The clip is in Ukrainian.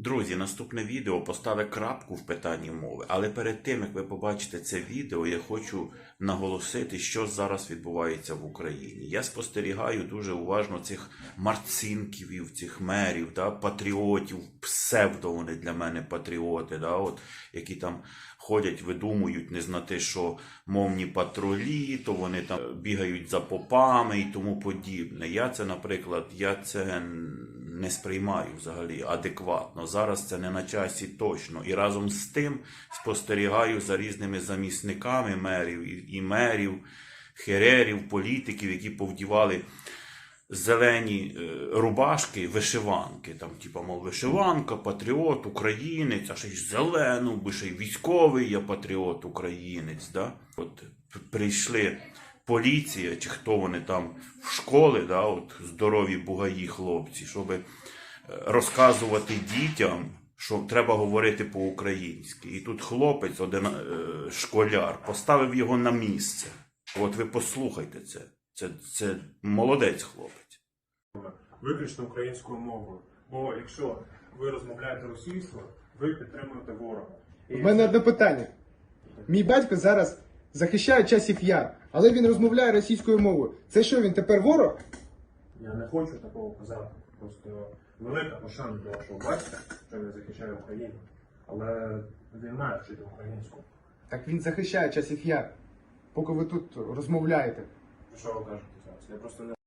Друзі, наступне відео поставить крапку в питанні мови, але перед тим як ви побачите це відео, я хочу наголосити, що зараз відбувається в Україні. Я спостерігаю дуже уважно цих марцинків, цих мерів, да, патріотів, псевдо вони для мене патріоти, да, от, які там ходять, видумують не знати, що мовні патрулі, то вони там бігають за попами і тому подібне. Я це, наприклад, я це не сприймаю взагалі адекватно. Зараз це не на часі точно. І разом з тим спостерігаю за різними замісниками мерів і, мерів, херерів, політиків, які повдівали зелені е, рубашки, вишиванки. Там, типа, мов, вишиванка, патріот, українець, а ще й зелену, бо ще й військовий я патріот, українець. Да? От прийшли поліція, чи хто вони там в школи, да, от, здорові бугаї хлопці, щоб розказувати дітям, що треба говорити по-українськи. І тут хлопець, один е, школяр, поставив його на місце. От ви послухайте це. Це, це молодець хлопець. виключно українською мовою. Бо якщо ви розмовляєте російською, ви підтримуєте ворога. І У мене одне питання. Мій батько зараз захищає часів яр, але він розмовляє російською мовою. Це що, він тепер ворог? я не хочу такого казати. Просто велика пошана до вашого батька, що він захищає Україну. Але він має вчити українську. Так він захищає часів яр, поки ви тут розмовляєте. Що ви кажете зараз? Я просто не